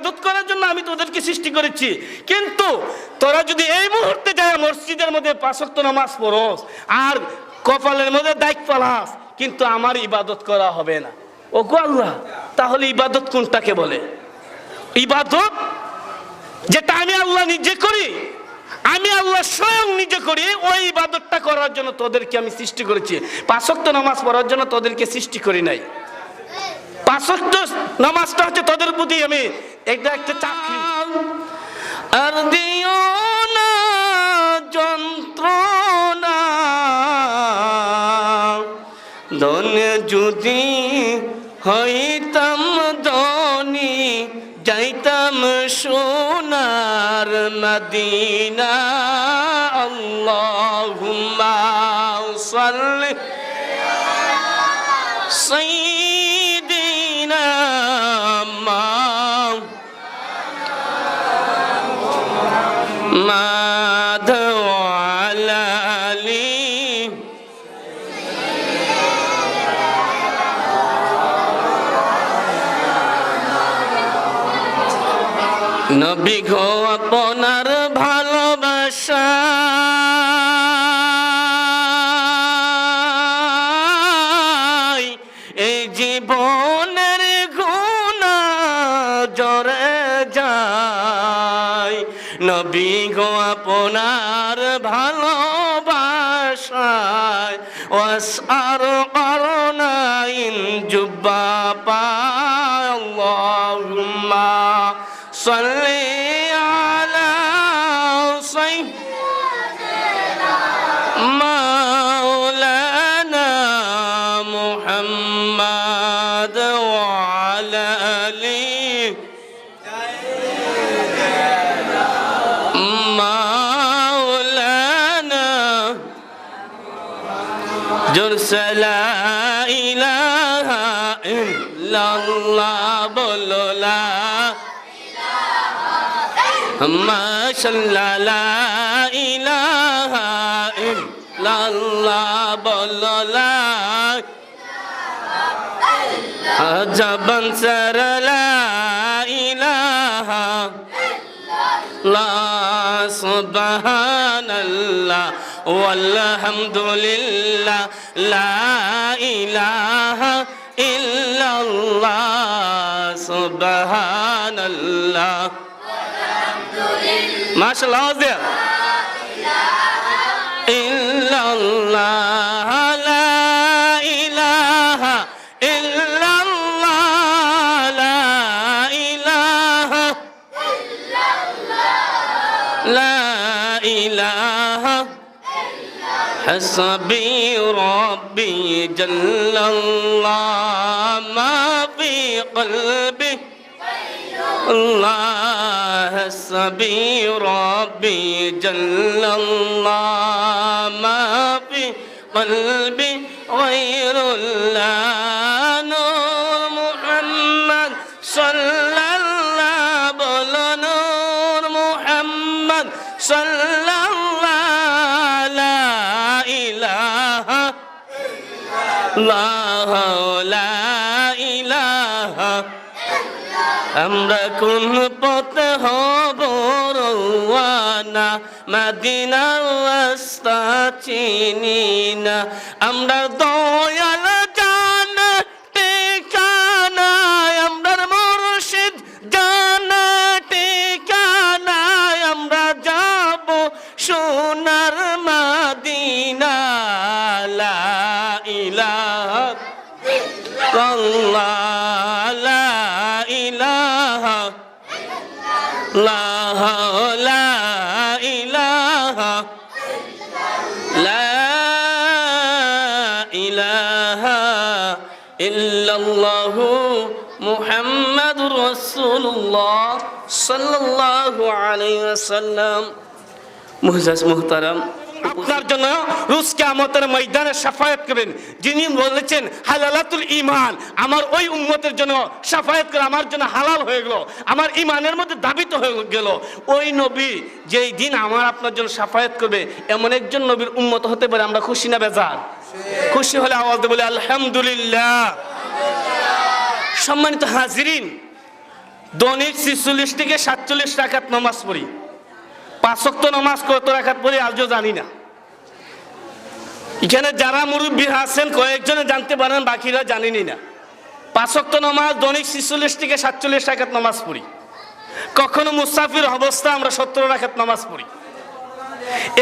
ইবাদত করার জন্য আমি তোদেরকে সৃষ্টি করেছি। কিন্তু তোরা যদি এই মুহূর্তে যায় মসজিদের মধ্যে পাঁচক্ত নামাজ পড়স, আর কপালের মধ্যে দায়িত্ব পালাস, কিন্তু আমার ইবাদত করা হবে না। ও আল্লাহ, তাহলে ইবাদত কোনটাকে বলে? ইবাদত যেটা আমি আল্লাহ নিজে করি, আমি আল্লাহ স্বয়ং নিজে করি, ওই ইবাদতটা করার জন্য তোদেরকে আমি সৃষ্টি করেছি। পাঁচক্ত নামাজ পড়ার জন্য তোদেরকে সৃষ্টি করি নাই। পাঁচক্ত নামাজটা হচ্ছে তোদের প্রতি আমি এটা একটা চাকরি। আর দিও না যন্ত্রণা। ধনে যদি হইতাম ধনী, যাইতাম সোনার মদিনা। আল্লাহুম্মা সাল্লি। সাইয়্যিদিনা সাল্লি আলা সাইয়্যিদিনা মাওলানা মুহাম্মদ ওয়া আলা আলিহি মাওলানা জুরসালা ইলাহা ইল্লাল্লাহ বলো লা মাশাল্লাহ ইলাহা ইল্লাল্লাহ বলো লা জবান সর লা ইলাহা লা সুবহানাল্লাহ walhamdulillah la ilaha illallah subhanallah ما شاء الله وزير إلا الله لا إله إلا الله لا إله إلا الله لا إله حسبي ربي جل الله ما في قلبي الله حسبي ربي جل الله ما في قلبي غير الله نور محمد صلى الله بل نور محمد صلى الله لا إله الله لا আমরা কোন পথে হব রওয়ানা? মাদিনা চিনি না। আমরা দয়াল জান ঠিকানা আমরা মুর্শিদ জান ঠিকানা আমরা যাব সোনার মাদিনা। লা ইলাহা ইল্লাল্লাহু মুহাম্মাদুর রাসূলুল্লাহ সাল্লাল্লাহু আলাইহি ওয়াসাল্লাম। মুহতারাম আপনার জন্য রুস কিয়ামতের ময়দানে সাফায়াত করবেন। যিনি বলেছেন, হালালাতুল ইমান আমার ওই উম্মতের জন্য সাফায়াত করে আমার জন্য হালাল হয়ে গেল, আমার ইমানের মধ্যে দাবিত হয়ে গেল। ওই নবী যেই দিন আমার আপনার জন্য সাফায়াত করবে, এমন একজন নবীর উম্মত হতে পারে, আমরা খুশি না বেজার? খুশি হলে আওয়াজ বলে, আলহামদুলিল্লাহ। সম্মানিত হাজিরিন দৈনিক ছিচল্লিশ থেকে সাতচল্লিশ রাখাত নামাজ পড়ি। পাঁচক্ত নামাজ কত রাখাত পড়ি আজও জানি না। এখানে যারা মুরব্বী আছেন, কয়েকজনে জানতে পারেন, বাকিরা জানেনি না। পাঁচক্ত নামাজ, দৈনিক ছিচল্লিশ থেকে সাতচল্লিশ রাখাত নামাজ পড়ি। কখনো মুসাফির অবস্থা, আমরা সত্তর রাখাত নামাজ পড়ি।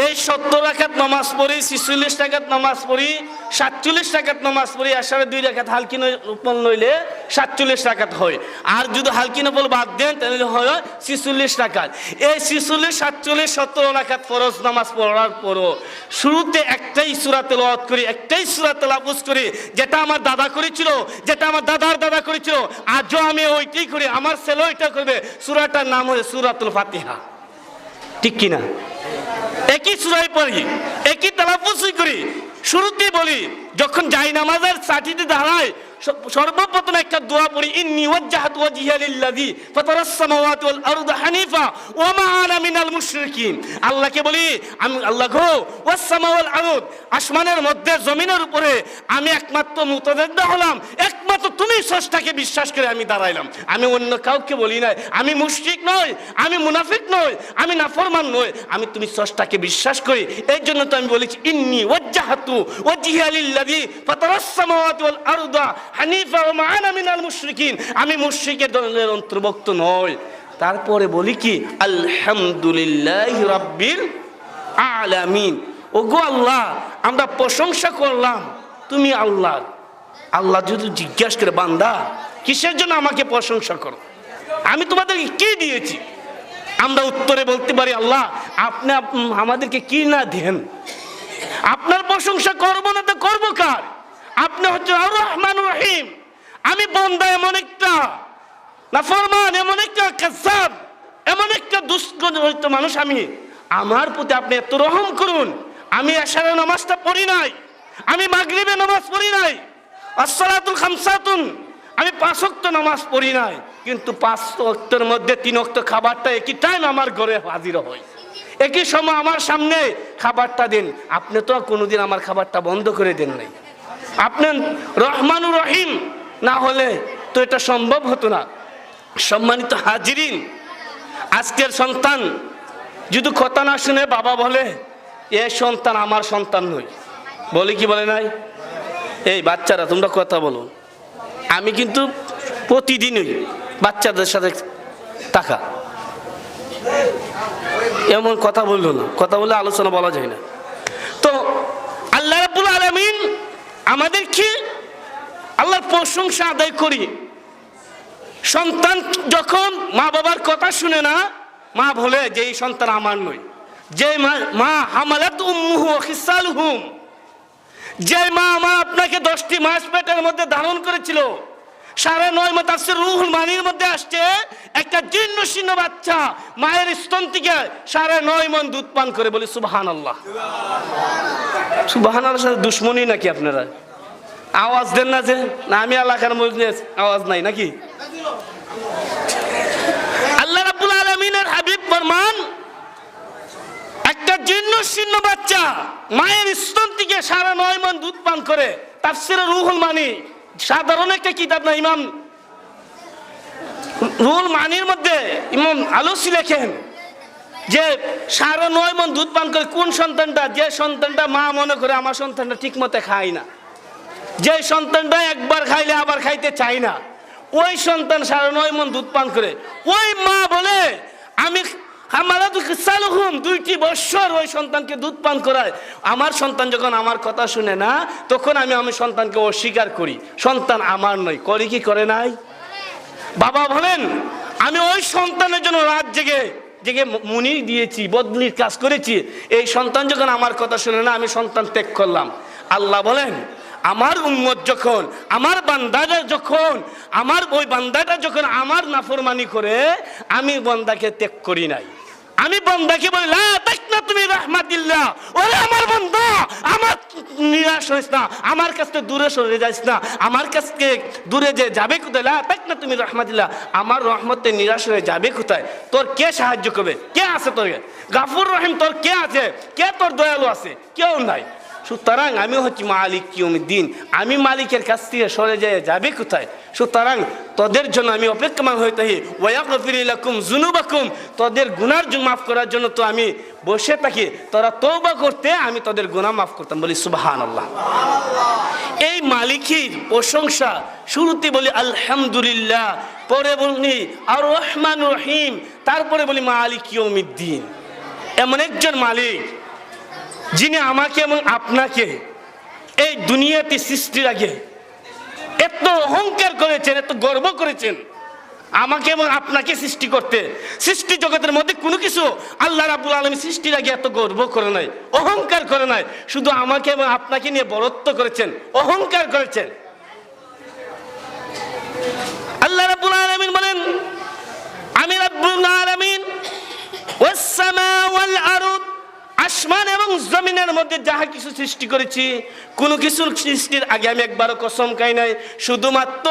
এই সত্তর রাখাত নামাজ পড়ি, ছিচল্লিশ টাকাত নামাজ পড়ি, সাতচল্লিশ টাকাত নামাজ পড়ি আসারে দুই রাখাত হালকি নপল লইলে সাতচল্লিশ টাকাত হয়। আর যদি হালকি নপল বাদ দেন, তাহলে হয় ছিচল্লিশ টাকাত এই ছিচল্লিশ, সাতচল্লিশ, সত্তর রাখাত ফরজ নামাজ পড়ার পরও শুরুতে একটাই সুরা তেলাওয়াত করি, একটাই সুরা তেলাপুজ করি, যেটা আমার দাদা করেছিল, যেটা আমার দাদার দাদা করেছিল, আজও আমি ওইটাই করি, আমার ছেলে ওইটা করবে। সুরাটার নাম হয়ে সুরাতুল ফাতিহা। ঠিক কিনা? একই সুরাই পড়ি, একই তালাফুসই করি। শুরুতে বলি, যখন যাই নামাজের সাথীতে দাঁড়ায় সর্বপ্রথম একটা দোয়া পড়ি, ইন্নি ওয়াজ্জাহাতু ওয়াজহিয়া লিল্লাযী ফাতারাস সামাওয়াতি ওয়াল আরদা হানিফা ওয়া মা আনা মিনাল মুশরিকিন। আল্লাহকে বলি, আমি, আল্লাহ গো, ওয়াস সামা আরদ, আসমানের মধ্যে, জমিনের উপরে আমি একমাত্র মুতাদাদ্দা হলাম একমাত্র তুমি স্রষ্টাকে বিশ্বাস করে আমি দাঁড়াইলাম। আমি অন্য কাউকে বলি নাই। আমি মুশরিক নই, আমি মুনাফিক নই, আমি নাফরমান নই। আমি তুমি স্রষ্টাকে বিশ্বাস করি। এই জন্য তো আমি বলেছি, ইন্নি ওয়াজ্জাহাতু ওয়াজহিয়া লিল্লাযী ফাতারাস সামাওয়াতি ওয়াল আরদা হানিফা ওয়া মিনাল মুশরিকিন। আমি মুশরিকের দলের অন্তর্ভুক্ত নই। তারপরে বলি কি, আলহামদুলিল্লাহি রাব্বিল আলামিন। ওগো আল্লাহ, আমরা প্রশংসা করলাম, তুমি আল্লাহ আল্লাহ যদি জিজ্ঞাসা করে, বান্দা, কিসের জন্য আমাকে প্রশংসা করো? আমি তোমাদেরকে কি দিয়েছি? আমরা উত্তরে বলতে পারি, আল্লাহ, আপনি আমাদেরকে কি না দেন? আপনার প্রশংসা করব না তো করব কার? আপনি হচ্ছে আর রহমান রহিম আমি বন্দা এমন একটা, না ফরমান, এমন একটা কাসাব, এমন একটা দুষ্কৃত মানুষ আমি। আমার প্রতি আপনি এত রহম করুন, আমি এশারে নামাজটা পড়ি নাই, আমি মাগরিবে নামাজ পড়ি নাই। আসসালাতুল খামসাতুন। আমি পাঁচ ওয়াক্ত নামাজ পড়ি নাই, কিন্তু পাঁচ ওয়াক্তের মধ্যে তিন ওয়াক্ত খাবারটা একই টাইম আমার ঘরে হাজির হয়। একই সময় আমার সামনে খাবারটা দিন। আপনি তো কোনোদিন আমার খাবারটা বন্ধ করে দেন নাই। আপনি রহমানুর রহিম না হলে তো এটা সম্ভব হতো না। সম্মানিত হাজিরিন, আজকের সন্তান, যদি কথা না শুনে বাবা বলে, এ সন্তান আমার সন্তান নই বলে কি বলে নাই? এই বাচ্চারা, তোমরা কথা বলো। আমি কিন্তু প্রতিদিনই বাচ্চাদের সাথে টাকা এমন কথা বলল না। কথা বলে আলোচনা বলা যায় না। তো আল্লাহ রাব্বুল আলামিন আমাদের কি? আল্লাহর প্রশংসা আদায় করি। সন্তান যখন মা বাবার কথা শুনে না, মা বলে যে এই সন্তান আমার নয়। যে মা হামালাত উম্মুহু খিসালহুম। যে মা মা আপনাকে দশটি মাস পেটের মধ্যে ধারণ করেছিল, সাড়ে নয় মাস আসছে রুহুল মানির মধ্যে আসছে, একটা জীর্ণ শীর্ণ বাচ্চা, মায়ের স্তন থেকে সাড়ে নয় মন দুধ পান করে বলি সুবাহান আল্লাহ সুবাহান আল্লাহ সাথে দুশ্মনী নাকি আপনারা? আওয়াজ দেন না যে, না, আমি এলাকার মধ্যে আওয়াজ নাই, নাকি আল্লাহ রাব্বুল আলামিনের হাবিব ফরমান শীর্ণ বাচ্চা, মায়ের স্তন থেকে সারা নয় মন দুধ পান করে। তার তাফসিরে রুহুল মানি, সাধারণ একটা কিতাব না, ইমাম? রুহুল মানির মধ্যে ইমাম আলোসি লেখেন যে সাড়ে নয় মন দুধ পান করে কোন সন্তানটা, যে সন্তানটা মা মনে করে আমার সন্তানটা ঠিক মতো খায় না। যে সন্তানটা একবার খাইলে আবার খাইতে চায় না। ওই সন্তান সাড়ে নয় মন দুধ পান করে। ওই মা বলে, আমি দুইটি বৎসর ওই সন্তানকে দুধ পান করায়। আমার সন্তান যখন আমার কথা শুনে না, তখন আমি আমি সন্তানকে অস্বীকার করি। সন্তান আমার নয়। করে কি করে নাই? বাবা বলেন, আমি ওই সন্তানের জন্য রাত জেগে জেগে মুনি দিয়েছি, বদলির কাজ করেছি। এই সন্তান যখন আমার কথা শুনে না, আমি সন্তান ত্যাগ করলাম। আল্লাহ বলেন, আমার উম্মত যখন, আমার বান্দাটা যখন, আমার ওই বান্দাটা যখন আমার নাফরমানি করে, আমি বান্দাকে ত্যাগ করি নাই। আমি বন্দাকে বলি না তুমি রহমাতিল্লাহ। ওরে আমার বন্ধা, আমার নিরাশ হইস না, আমার কাছ থেকে দূরে সরে যাইস না, আমার কাছ থেকে দূরে যে যাবে কোথায়? লা দেখ না তুমি রহমাতিল্লাহ। আমার রহমতে নিরাশ হয়ে যাবে কোথায়? তোর কে সাহায্য করবে? কে আছে তোর? গাফুর রহিম, তোর কে আছে? কে তোর দয়ালু আছে? কেউ নাই। সুতরাং আমি হচ্ছি মালিক দিন আমি মালিকের কাছ থেকে সরে যেয়ে যাবে কোথায়? সুতরাং তোদের জন্য আমি অপেক্ষমান হয়ে থাকি। ওয়াকুম জুনুবাকুম তোদের গুনার মাফ করার জন্য তো আমি বসে থাকি। তোরা তৌবা করতে, আমি তোদের গুনাহ মাফ করতাম। বলি সুবাহান আল্লাহ এই মালিকের প্রশংসা শুরুতে বলি আলহামদুলিল্লাহ, পরে বলি আর রহমান রহিম, তারপরে বলি মালিক ইয়মিদ্দিন এমন একজন মালিক, যিনি আমাকে এবং আপনাকে এই দুনিয়াতে সৃষ্টির আগে এত অহংকার করেছেন, এত গর্ব করেছেন। আমাকে এবং আপনাকে সৃষ্টি করতে। সৃষ্টি জগতের মধ্যে কোনো কিছু আল্লাহ রাবুল আলমী সৃষ্টির আগে এত গর্ব করে নাই, অহংকার করে নাই। শুধু আমাকে এবং আপনাকে নিয়ে বরত্ব করেছেন, অহংকার করেছেন। আল্লাহ রাবুল আলমিন বলেন, আমি রাব্বুল আলামিন জমিনের মধ্যে যাহা কিছু সৃষ্টি করেছি, কোনো কিছুর সৃষ্টির আগে আমি একবারও কসম খাই নাই। শুধুমাত্র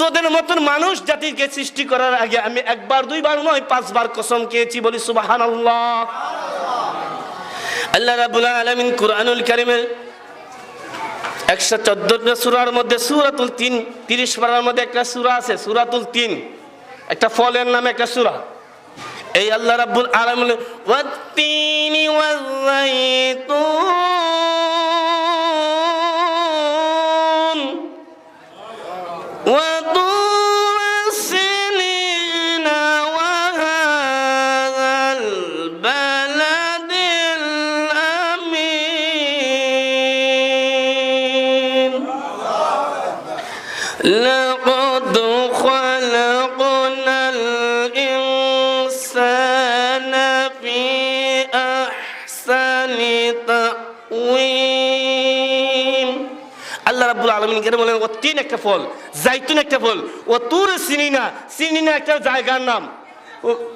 তোদের মতন মানুষ জাতিকে সৃষ্টি করার আগে আমি একবার, দুইবার নয়, পাঁচবার কসম খেয়েছি বলি সুবাহান আল্লাহ আল্লাহ রাবুল আলমিন কুরআনুল কারিমের একশো চোদ্দটা সুরার মধ্যে সুরাতুল তিন, তিরিশ পারার মধ্যে একটা সুরা আছে, সুরাতুল তিন। একটা ফলের নামে একটা সুরা। এই আল্লাহ রাব্বুল আলামিন ওয়াত্তিনি ওয়াযাইতুন وطور سنين وهذا البلد الأمين لقد রাব্বুল বলেন ও তিন একটা ফল, জাইতুন একটা ফল, ও তুর চিনি না একটা জায়গার নাম,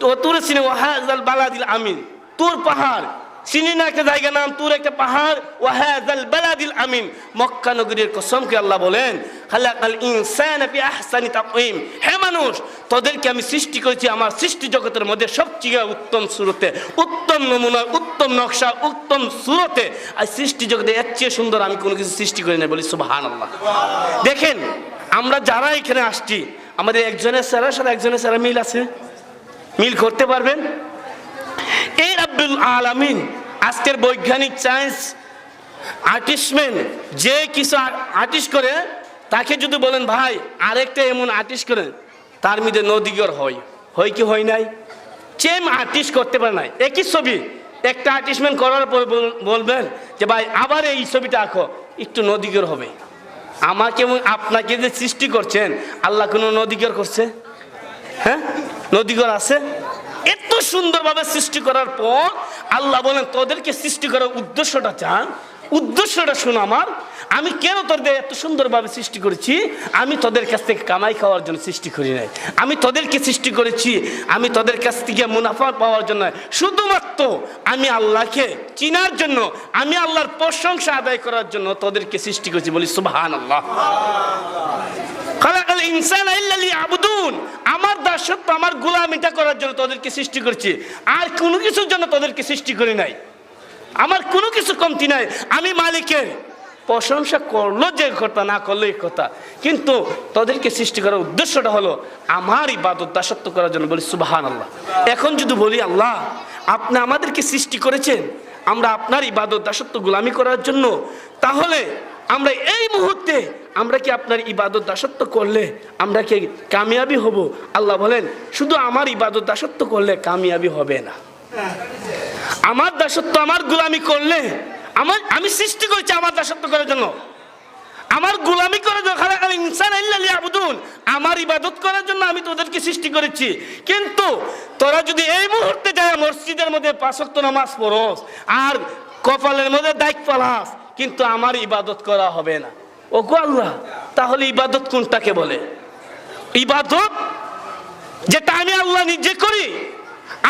ও তুর চিনি ও হাজাল বালাদিল আমিন, তোর পাহাড় সিনিনা একটা জায়গার নাম, তুর একটা পাহাড় ও হাজাল বালাদিল আমিন। মক্কা নগরীর কসমকে আল্লাহ বলেন, খালাকাল ইনসানা ফি আহসানি তাকওয়িম। হে মানুষ, তোদেরকে আমি সৃষ্টি করেছি আমার সৃষ্টি জগতের মধ্যে সবচেয়ে উত্তম সুরতে। উত্তম নমুনা, উত্তম নকশা, উত্তম সুরতে। আর সৃষ্টি জগতে এর চেয়ে সুন্দর আমি কোনো কিছু সৃষ্টি করি না বলি সুবাহান আল্লাহ দেখেন, আমরা যারা এখানে আসছি, আমাদের একজনের স্যারের সাথে একজনের স্যারা মিল আছে। মিল করতে পারবেন? এই আব্দুল আলামিন, আজকের বৈজ্ঞানিক সায়েন্স আর্টিস্টম্যান যে কিছু আর্টিস্ট করে, তাকে যদি বলেন, ভাই, আরেকটা এমন আর্টিস্ট করেন তার মধ্যে নদীগর হয়। হয় কি হয় নাই? সেম আর্টিস্ট করতে পারে নাই। একই ছবি। একটা আর্টিস্টম্যান করার পর বল- বলবেন যে, ভাই, আবার এই ছবিটা আঁকো, একটু নদীগর হবে। আমাকে এবং আপনাকে যে সৃষ্টি করছেন, আল্লাহ কোনো নদীগর করছে? হ্যাঁ? নদীগর আছে? এত সুন্দরভাবে সৃষ্টি করার পর আল্লাহ বলেন, তোদেরকে সৃষ্টি করার উদ্দেশ্যটা চান। উদ্দেশ্যটা শোনো আমার, আমি কেন তোদের এত সুন্দরভাবে সৃষ্টি করেছি? আমি তোদের কাছ থেকে কামাই খাওয়ার জন্য সৃষ্টি করি নাই। আমি তোদেরকে সৃষ্টি করেছি, আমি তোদের কাছ থেকে মুনাফা পাওয়ার জন্য। শুধুমাত্র আমি আল্লাহকে চিনার জন্য, আমি আল্লাহর প্রশংসা আদায় করার জন্য তোদেরকে সৃষ্টি করেছি বলি সুবাহান আল্লাহ খালাকাল ইনসান আবুদুন আমার দাসত্ব, আমার গোলামিটা করার জন্য তোদেরকে সৃষ্টি করেছি। আর কোনো কিছুর জন্য তোদেরকে সৃষ্টি করি নাই। আমার কোনো কিছু কমতি নাই। আমি মালিকের। প্রশংসা করল যে কথা, না করল এই কথা। কিন্তু তোদেরকে সৃষ্টি করার উদ্দেশ্যটা হলো আমার ইবাদত, দাসত্ব করার জন্য বলি সুবাহান আল্লাহ এখন যদি বলি, আল্লাহ, আপনি আমাদেরকে সৃষ্টি করেছেন, আমরা আপনার ইবাদত, দাসত্ব, গোলামি করার জন্য, তাহলে আমরা এই মুহূর্তে আমরা কি আপনার ইবাদত দাসত্ব করলে আমরা কি কামিয়াবি হব? আল্লাহ বলেন, শুধু আমার ইবাদত দাসত্ব করলে কামিয়াবি হবে না। আমার দাসত্ব, আমার গোলামি করলে, আমার, আমি সৃষ্টি করেছি আমার দাসত্ব করার জন্য। আমার গোলামি করার জন্য ইনসান আবুদুন আমার ইবাদত করার জন্য আমি তোদেরকে সৃষ্টি করেছি। কিন্তু তোরা যদি এই মুহূর্তে যায়, মসজিদের মধ্যে পাঁচক্ত নামাজ পড়স, আর কপালের মধ্যে দায়িত্ব পালাস কিন্তু আমার ইবাদত করা হবে না। ও গো আল্লাহ, তাহলে ইবাদত কোনটাকে বলে? ইবাদত যেটা আমি আল্লাহ নিজে করি,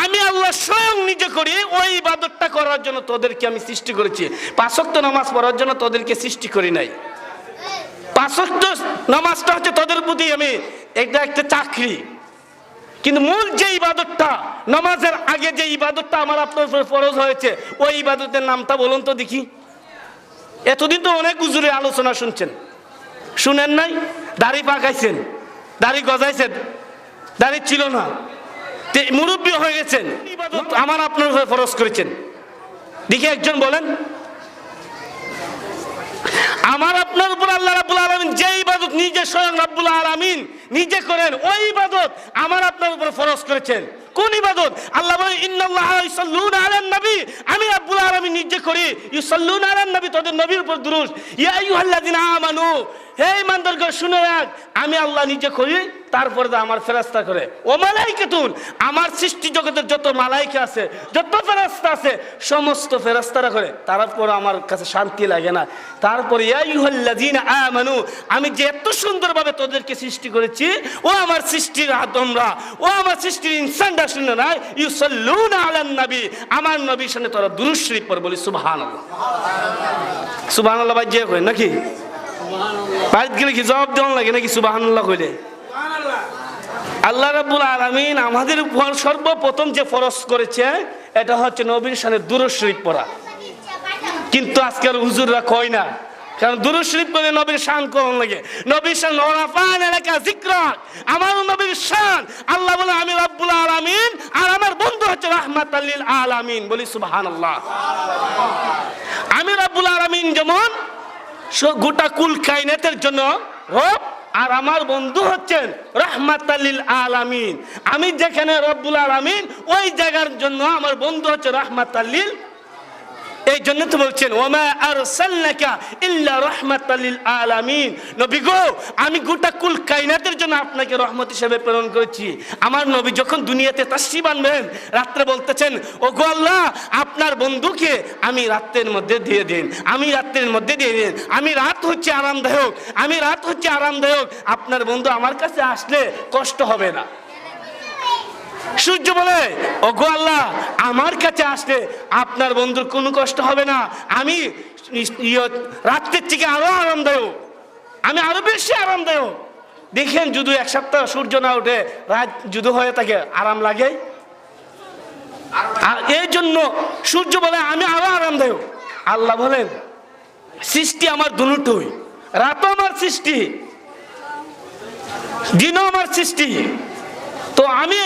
আমি আল্লাহ স্বয়ং নিজে করি, ওই ইবাদতটা করার জন্য তোদেরকে আমি সৃষ্টি করেছি। পাঁচক্ত নামাজ পড়ার জন্য তোদেরকে সৃষ্টি করি নাই। পাঁচক্ত নামাজটা হচ্ছে তোদের প্রতি আমি এটা একটা চাকরি। কিন্তু মূল যে ইবাদতটা, নামাজের আগে যে ইবাদতটা আমার আপনার উপর ফরজ হয়েছে, ওই ইবাদতের নামটা বলুন তো দেখি। এতদিন তো অনেক উজুরে আলোচনা শুনছেন। শুনেন নাই? দাড়ি পাকাইছেন, দাড়ি গজাইছেন, দাড়ি ছিল না। মুরব্বী হয়ে গেছেন আমার আপনার উপরে ফরজ করেছেন। দেখি একজন বলেন, আমার আপনার উপর আল্লাহ রাব্বুল আলামিন যে ইবাদত নিজে স্বয়ং রাব্বুল আলামিন নিজে করেন, ওই ইবাদত আমার আপনার উপর ফরজ করেছেন। কোন ইবাদত? আল্লাহ বলেন, ইন্নাল্লাহ ইউসাল্লুনা আলান নবী। আমি রাব্বুল আলামিন নিজে করি, ইউসাল্লুনা আলান নবী, তোদের নবীর উপর দুরূদ। ইয়া আইয়ুহাল্লাযিনা আমানু, হে ইমানদারগণ শুনে রাখ আমি আল্লাহ নিজে করি, তারপরে তো আমার ফেরাস্তা করে। ও মালাইকাতুন, আমার সৃষ্টি জগতের যত মালাইকা আছে, যত ফেরাস্তা আছে, সমস্ত ফেরাস্তারা করে। তারপর আমার কাছে শান্তি লাগে না। তারপরে, ইয়া আইয়ুহাল্লাযিনা আমানু, আমি যে এত সুন্দরভাবে তোদেরকে সৃষ্টি করেছি ও আমার সৃষ্টির আদমরা, ও আমার সৃষ্টির ইনসানরা শুনে না ইউসাল্লুনা আলান নবী। আমার নবীর সামনে তোরা দুরূদ শরীফ পড় বলি, সুবহানাল্লাহ। সুবহানাল্লাহ ভাই যে কই নাকি? বাড়িতে গেলে কি জবাব দেওয়ান লাগে নাকি সুবহানাল্লাহ কইলে? আল্লাহ রাব্বুল আলামিন আমাদের উপর সর্বপ্রথম যে ফরজ করেছে, এটা হচ্ছে নবীর সামনে দুরূদ শরীফ পড়া। কিন্তু আজকের হুজুররা কয় না? কারণ দুরূদ শরীফ করে নবীর শান করন লাগে। নবীর শান নরাফান এলাকা জিকরাক আমার নবীর শান। আল্লাহ বলে, আমি রব্বুল আলামিন, আর আমার বন্ধু হচ্ছে রাহমাতাল লিল আলামিন। বলি, সুবহানাল্লাহ। আমি রব্বুল আলামিন যেমন গোটা কুল কাইনাতের জন্য রব, আর আমার বন্ধু হচ্ছেন রাহমাতাল্লিল আলামিন। আমি যেখানে রব্বুল আলামিন, ওই জায়গার জন্য আমার বন্ধু হচ্ছে রাহমাতাল্লিল এই জন্য তো বলছেন, ওমা আরসালনাকা ইল্লা রাহমাতাল্লিল আলামিন। নবী গো, আমি গোটা কুল কায়নাতের জন্য আপনাকে রহমত হিসেবে প্রেরণ করেছি। আমার নবী যখন দুনিয়াতে তাশরিফ আনবেন, রাত্রে বলতেছেন, ও গো আল্লাহ, আপনার বন্ধুকে আমি রাত্রের মধ্যে দিয়ে দিন, আমি রাত্রের মধ্যে দিয়ে দিন। আমি রাত হচ্ছে আরামদায়ক, আমি রাত হচ্ছে আরামদায়ক। আপনার বন্ধু আমার কাছে আসলে কষ্ট হবে না। সূর্য বলে ও গো আল্লাহ আমার কাছে আসলে আপনার বন্ধুর কোনো কষ্ট হবে না। আমি ইয়ে, রাত্রের থেকে আরও আরামদায়ক। আমি আরও বেশি আরামদায়ক। দেখেন যদি এক সপ্তাহ সূর্য না উঠে রাত যদি হয়ে থাকে আরাম লাগে? আর এই জন্য সূর্য বলে আমি আরও আরামদায়ক। আল্লাহ বলেন সৃষ্টি আমার দুটোই। রাতও আমার সৃষ্টি। দিনও আমার সৃষ্টি। তো আমি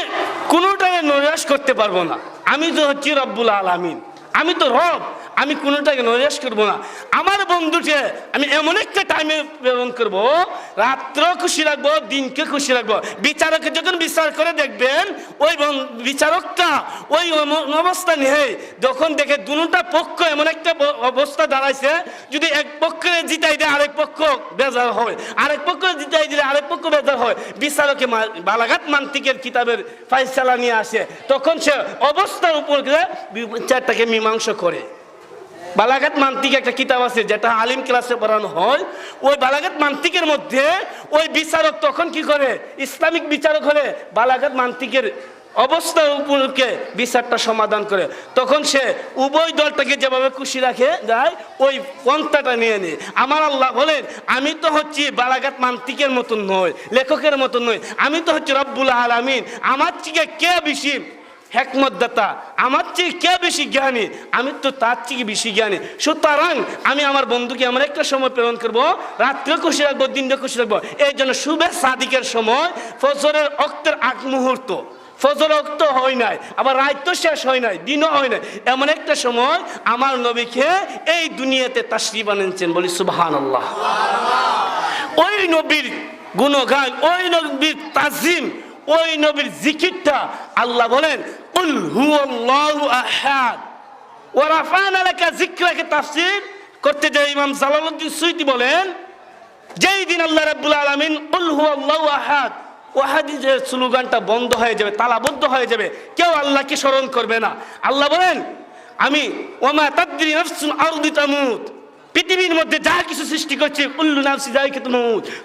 কোনোটাই নৈরাশ করতে পারব না। আমি তো হচ্ছি রব্বুল আলমিন। আমি তো রব। আমি কোনোটাকে নৈরাশ করব না। আমার বন্ধুকে আমি এমন একটা টাইমে প্রেরণ করব রাত্র খুশি রাখব, দিনকে খুশি রাখব। বিচারকে যখন বিচার করে দেখবেন, ওই বিচারকটা ওই অবস্থা নিয়ে যখন দেখে দুটা পক্ষ এমন একটা অবস্থা দাঁড়াইছে, যদি এক পক্ষে জিতাই দেয়, আরেক পক্ষ বেজার হয়। আরেক পক্ষ জিতাই দিলে আরেক পক্ষ বেজার হয়। বিচারকে বালাঘাট মান্তিকের কিতাবের ফাইসালা নিয়ে আসে। তখন সে অবস্থার উপর বিচারটাকে মীমাংসা করে। বালাঘাট মান্তিক একটা কিতাব আছে, যেটা আলিম ক্লাসে পড়ানো হয়। ওই বালাঘাট মান্তিকের মধ্যে ওই বিচারক তখন কি করে? ইসলামিক বিচারক হলে বালাঘাট মান্তিকের অবস্থার উপরকে বিচারটা সমাধান করে। তখন সে উভয় দলটাকে যেভাবে খুশি রাখে যায় ওই পন্থাটা নিয়ে নেয়। আমার আল্লাহ বলেন, আমি তো হচ্ছি বালাঘাট মান্তিকের মতন নয় লেখকের মতন নয় আমি তো হচ্ছি রব্বুল আলামিন। আমার থেকে কে বেশি হেকমতদাতা। আমার চেয়ে কে বেশি জ্ঞানী? আমি তো তার চেয়ে বেশি জ্ঞানী। সুতরাং আমি আমার বন্ধুকে এমন একটা সময় প্রেরণ করব রাত্রে খুশি রাখব দিনটা খুশি রাখব। এই জন্য শুভে সাদিকের সময় ফজরের অক্তের আগ মুহূর্ত। ফজর অক্ত হয় নাই আবার রাত তো শেষ হয় নাই দিনও হয় নাই। এমন একটা সময় আমার নবীকে এই দুনিয়াতে তাশরিফ আনেছেন বলি সুবহান আল্লাহ ওই নবীর গুণগান ওই নবীর তাজিম ওই নবীর জিকিরটা আল্লাহ বলেন উল হুয়াল্লাহু আহাদ। ওয়া রাফানা লাকা যিকরাকে তাফসীর করতে যায় ইমাম জালালউদ্দিন সুয়ুতি বলেন, যেই দিন আল্লাহ রাব্বুল আলামিন উল হুয়াল্লাহু আহাদ ওয়াহাদিজের স্লোগানটা বন্ধ হয়ে যাবে, তালাবদ্ধ হয়ে যাবে, কেউ আল্লাহকে স্মরণ করবে না। আল্লাহ বলেন, আমি ওমা তাদরি নাফসুন আরদি তামুত পৃথিবীর মধ্যে যা কিছু সৃষ্টি করছে উল্লু নাফসি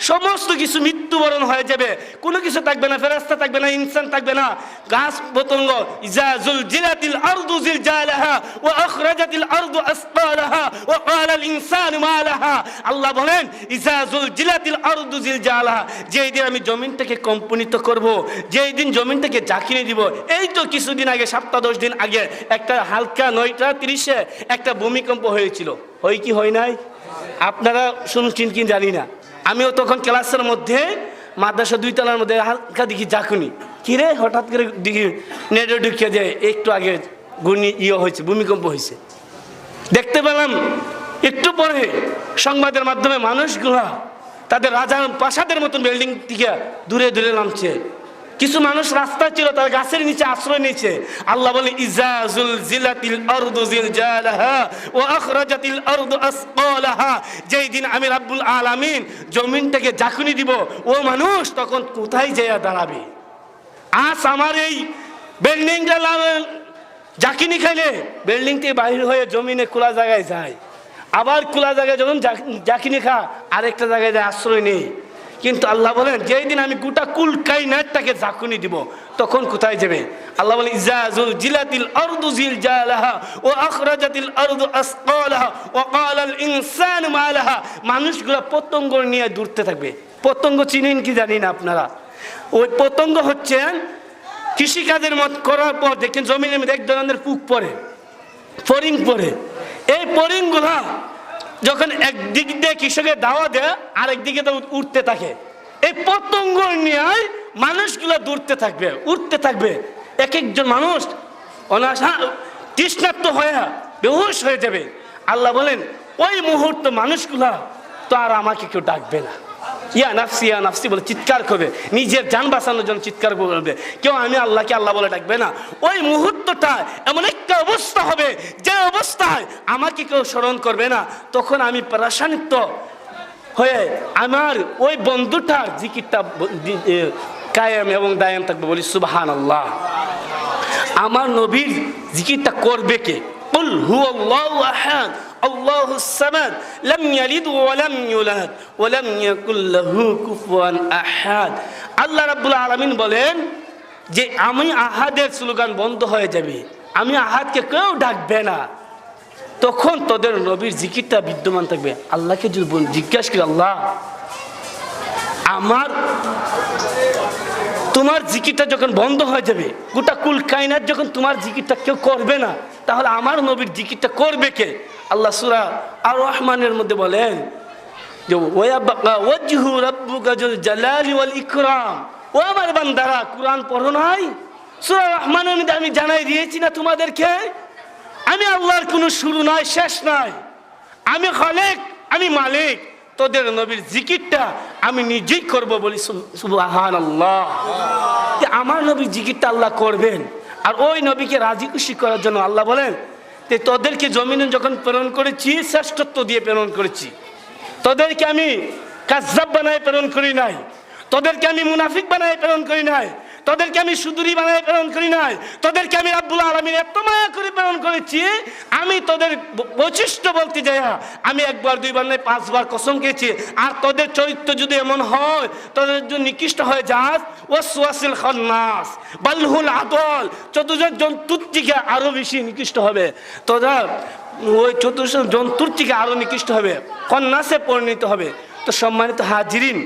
সমস্ত কিছু মৃত্যুবরণ হয়ে যাবে। কোনো কিছু থাকবে না ফেরাস্তা থাকবে না, ইনসান থাকবে না। গাছ পতঙ্গ, ইজা জুল জিলাতিল আরদু জিল জালাহা, ওয়া আখরাজাতিল আরদু আসকালাহা ওয়া ক্বালাল ইনসানু মা লাহা আল্লাহ বলেন, ইজা জিলাতিল যেই দিন আমি জমিনটাকে কম্পনিত করব, যেই দিন জমিনটাকে জাকিয়ে দিব, এই তো কিছুদিন আগে সপ্তাহ দশ দিন আগে, একটা হালকা নয়টা তিরিশে একটা ভূমিকম্প হয়েছিল। হয় কি হয় নাই? আপনারা শুনছেন কি জানি না। আমিও তখন ক্লাসের মধ্যে, মাদ্রাসা দুই তলার মধ্যে হালকা দেখি জাকুনি কিরে হঠাৎ করে দেখি নেটে ঢুকিয়ে যায় একটু আগে ঘূর্ণি ইয়ে হয়েছে, ভূমিকম্প হয়েছে। দেখতে পেলাম, একটু পরে সংবাদের মাধ্যমে মানুষগুলা তাদের রাজার প্রাসাদের মতন বিল্ডিং থেকে দূরে দূরে নামছে। কিছু মানুষ রাস্তা ছিল, তার গাছের নিচে আশ্রয় নিয়েছে। আল্লাহ বলে ইজাজুল জিলাতিল আরদু জিলজালাহা ওয়া আখরাজাতিল আরদু আসqalaha যেই দিন আমি রাব্বুল আলামিন জমিনটাকে জাকুনি দিব, ও মানুষ তখন কোথায় যেয়া দাঁড়াবে? আজ আমার এই বিল্ডিংটা জাকিনি খাইলে বিল্ডিং থেকে বাইরে হয়ে জমিনে খোলা জায়গায় যায়। আবার খোলা জায়গায় যখন জাক- জাকিনি খা, আরেকটা জায়গায় যায়, আশ্রয় নেই। কিন্তু আল্লাহ বলেন, যেই দিন আমি গোটা কুল কাইনাটটাকে ঝাঁকুনি দিব, তখন কোথায় যাবে? আল্লাহ বলেন ইজাজুল জিলাতিল আরদু জিলজালাহা ওয়া আখরাজাতিল আরদু আসqalaha ওয়া ক্বালাল ইনসানু মা লাহা মানুষগুলো পতঙ্গ নিয়ে দূরতে থাকবে। পতঙ্গ চিনেন কি জানি না আপনারা? ওই পতঙ্গ হচ্ছে কৃষিকাজের মত করার পর দেখেন জমিনের মধ্যে এক ধরনের পুক পড়ে, ফরিং পড়ে। এই ফরিংগুলা যখন একদিক দিয়ে কৃষকের দাওয়া দেয়, আরেক দিকে তো উঠতে থাকে। এই পতঙ্গ নিয়ে মানুষগুলো দূরতে থাকবে, উঠতে থাকবে। এক একজন মানুষ অনাশা তৃষ্ণাত্ম হয়ে বেহুশ হয়ে যাবে। আল্লাহ বলেন, ওই মুহূর্ত মানুষগুলা তো আর আমাকে কেউ ডাকবে না। ইয়া নাফসি ইয়া নাফসি বলে চিৎকার করবে। নিজের যান বাঁচানোর জন্য চিৎকার করবে। কেউ আমি আল্লাহকে আল্লাহ বলে ডাকবে না। ওই মুহূর্তটা এমন একটা অবস্থা হবে, যে অবস্থায় আমাকে কেউ স্মরণ করবে না। তখন আমি প্রশান্ত হয়ে আমার ওই বন্ধুটার জিকিরটা কায়েম এবং দায়েম থাকবে বলি সুবাহান আল্লাহ আমার নবীর জিকিরটা করবে কে? বল হু আল্লাহ الله الصمد لم يلد ولم يولد ولم يكن له كفوا احد আল্লাহ রাব্বুল আলামিন বলেন যে আমি আহাদের স্লোগান বন্ধ হয়ে যাবে আমি আহাদকে কেউ ডাকবে না তখন তোদের নবীর জিকিরটা বিদ্যমান থাকবে আল্লাহকে যদি বল- জিজ্ঞাসা করি আল্লাহ আমার তোমার জিকিরটা যখন বন্ধ হয়ে যাবে গোটা কুল কায়নাত যখন তোমার জিকিরটা কেউ করবে না তাহলে আমার নবীর জিকিরটা করবে কে আল্লাহ সুরা আর রহমানের মধ্যে বলেন যে ওয়াবাকা ওয়াজহু রাব্বুকা জুল জালালি ওয়াল ইকরাম। ও আমার বান্দারা, কোরআন পড়ো নাই? সূরা রহমানের মধ্যে আমি জানাই দিয়েছি না তোমাদেরকে? আমি আল্লাহর কোনো শুরু নাই, শেষ নাই। আমি খালেক, আমি মালিক। তোদের নবীর জিকিরটা আমি নিজেই করব বলি সুবহান আল্লাহ আমার নবীর জিকিরটা আল্লাহ করবেন। আর ওই নবীকে রাজি খুশি করার জন্য আল্লাহ বলেন যে তোদেরকে জমিনে যখন প্রেরণ করেছি, শ্রেষ্ঠত্ব দিয়ে প্রেরণ করেছি। তোদেরকে আমি কাজাব বানায় প্রেরণ করি নাই। তোদেরকে আমি মুনাফিক বানায় প্রেরণ করি নাই। তোদেরকে আমি সুদূরী বানায় প্রেরণ করি নাই। তোদেরকে আমি আব্দুল আলমীর এত মায়া করে প্রেরণ করেছি, আমি তোদের বৈশিষ্ট্য বলতে যাই আমি একবার, দুইবার নয়, পাঁচবার কসম খেয়েছি। আর তোদের চরিত্র যদি এমন হয়, তোদের যদি নিকৃষ্ট হয়ে যাস ও সুয়াসিল খন্নাস, বাল্হুল আদল, চতুর্থ জন্তুর থেকে আরও বেশি নিকৃষ্ট হবে। তোরা ওই চতুর্থ জন্তুর থেকে আরও নিকৃষ্ট হবে, কন্যাসে পরিণত হবে। তো সম্মানিত হাজিরিন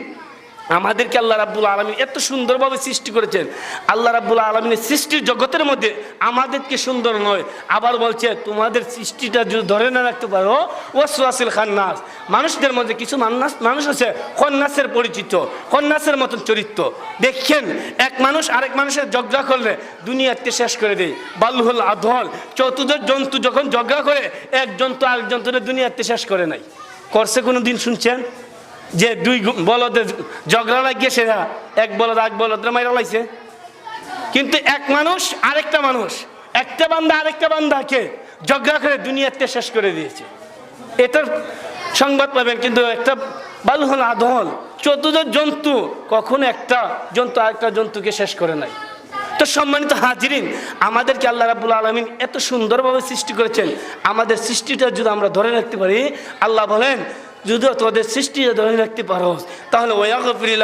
আমাদেরকে আল্লাহ রাব্বুল আলমিন এত সুন্দরভাবে সৃষ্টি করেছেন। আল্লাহ রাব্বুল আলমিনের সৃষ্টির জগতের মধ্যে আমাদেরকে সুন্দর নয়। আবার বলছে, তোমাদের সৃষ্টিটা যদি ধরে না রাখতে পারো ও সোয়াসিল খান্নাস। মানুষদের মধ্যে কিছু মান্নাস, মানুষ আছে কন্যাসের পরিচিত কন্যাসের মতন চরিত্র। দেখছেন এক মানুষ আরেক মানুষের ঝগড়া করলে দুনিয়াতে শেষ করে দেয়। বাল্যুল আধল চতুর্থ জন্তু যখন ঝগড়া করে এক জন্তু আরেক জন্তুরে দুনিয়াতে শেষ করে নাই। করছে কোনো দিন শুনছেন? যে দুই বলদের ঝগড়া লাগিয়ে সেরা এক বলদ এক বলদরা মাইরা লাইছে। কিন্তু এক মানুষ আরেকটা মানুষ, একটা বান্দা আরেকটা বান্দাকে ঝগড়া করে দুনিয়াতে শেষ করে দিয়েছে। এটার সংবাদ পাবেন, কিন্তু একটা বালুহল আধল চতুর্থ জন্তু, কখনো একটা জন্তু আরেকটা জন্তুকে শেষ করে নাই। তো সম্মানিত হাজিরিন, আমাদেরকে আল্লাহ রাবুল আলমিন এত সুন্দরভাবে সৃষ্টি করেছেন। আমাদের সৃষ্টিটা যদি আমরা ধরে রাখতে পারি, আল্লাহ বলেন যদি তোদের সৃষ্টি ধরে রাখতে পারো, তাহলে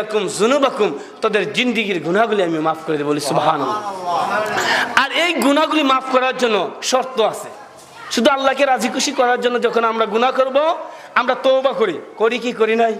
জুনু জুনুবাকুম তোদের জিন্দিগির গুণাগুলি আমি মাফ করে দেবো সুবহান আর এই গুণাগুলি মাফ করার জন্য শর্ত আছে। শুধু আল্লাহকে রাজি খুশি করার জন্য যখন আমরা গুণা করব, আমরা তৌবা করি। করি কি, করি নাই?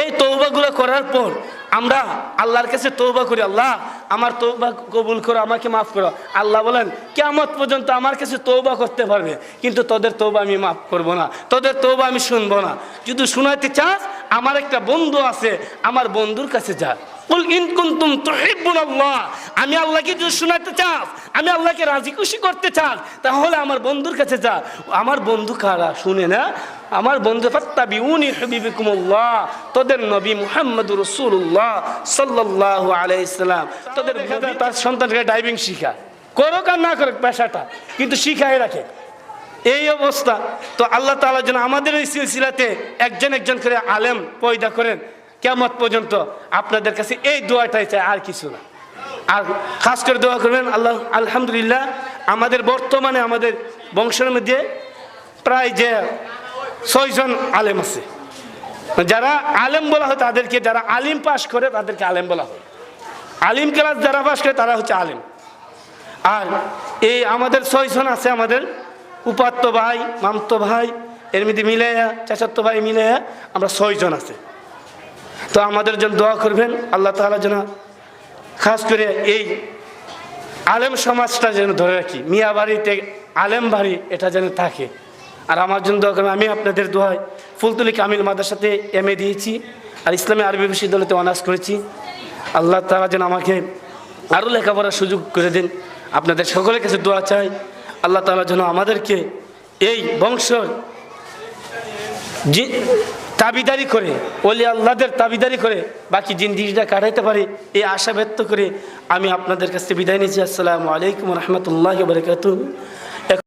এই তৌবাগুলো করার পর আমরা আল্লাহর কাছে তৌবা করি, আল্লাহ আমার তৌবা কবুল করো, আমাকে মাফ করো। আল্লাহ বলেন কেমন পর্যন্ত আমার কাছে তৌবা করতে পারবে, কিন্তু তোদের তৌবা আমি মাফ করব না, তোদের তৌবা আমি শুনব না। যদি শোনাতে চাস, আমার একটা বন্ধু আছে, আমার বন্ধুর কাছে যা। কুল ইন কুনতুম তুহিব্বুনাল্লাহ আমি আল্লাহকে যদি শোনাতে চাস আমি আল্লাহকে রাজি খুশি করতে চাস তাহলে আমার বন্ধুর কাছে যা। আমার বন্ধু কারা? শুনে না? আমার বন্ধু ফাত্তাবিউনি হুবিবিকুমুল্লাহ তোদের নবী মুহাম্মদুর রসুল্লাহ সাল্লাল্লাহু আলাইহি সাল্লাম। তোদের তার সন্তানকে ড্রাইভিং শিখা। করুক আর না করুক পেশাটা। কিন্তু শিখাই রাখে। এই অবস্থা। তো আল্লাহ তাআলা যেন আমাদের এই সিলসিলাতে একজন একজন করে আলেম পয়দা করেন। কেমত পর্যন্ত আপনাদের কাছে এই দোয়াটাই চাই, আর কিছু না। আর খাস করে দোয়া করবেন, আল্লাহ, আলহামদুলিল্লাহ, আমাদের বর্তমানে আমাদের বংশের মধ্যে প্রায় যে ছয়জন আলেম আছে। যারা আলেম বলা হয় তাদেরকে, যারা আলিম পাশ করে তাদেরকে আলেম বলা হয়। আলিম ক্লাস যারা পাশ করে তারা হচ্ছে আলিম। আর এই আমাদের ছয়জন আছে, আমাদের উপাত্ত ভাই, মামত ভাই, এর মধ্যে মিলে চাচাত্ত ভাই মিলে আমরা ছয়জন আছে। তো আমাদের জন্য দোয়া করবেন, আল্লাহ তাআলা যেন খাস করে এই আলেম সমাজটা যেন ধরে রাখি, মিয়া বাড়িতে আলেম বাড়ি এটা যেন থাকে। আর আমার জন্য দোয়া করবেন, আমি আপনাদের দোয়ায় ফুলতুলি কামিল মাদ্রাসাতে এম এ দিয়েছি, আর ইসলামী আরবি বিশ্ববিদ্যালয়তে অনার্স করেছি। আল্লাহ তাআলা যেন আমাকে আরও লেখাপড়ার সুযোগ করে দিন। আপনাদের সকলের কাছে দোয়া চাই, আল্লাহ তাআলা যেন আমাদেরকে এই বংশ তাবিদারি করে, ওলি আল্লাহদের তাবিদারি করে, বাকি জিন্দিগিটা কাটাইতে পারে, এই আশা ব্যক্ত করে আমি আপনাদের কাছে বিদায় নিচ্ছি। আসসালামু আলাইকুম রহমতুল্লাহ বরকাত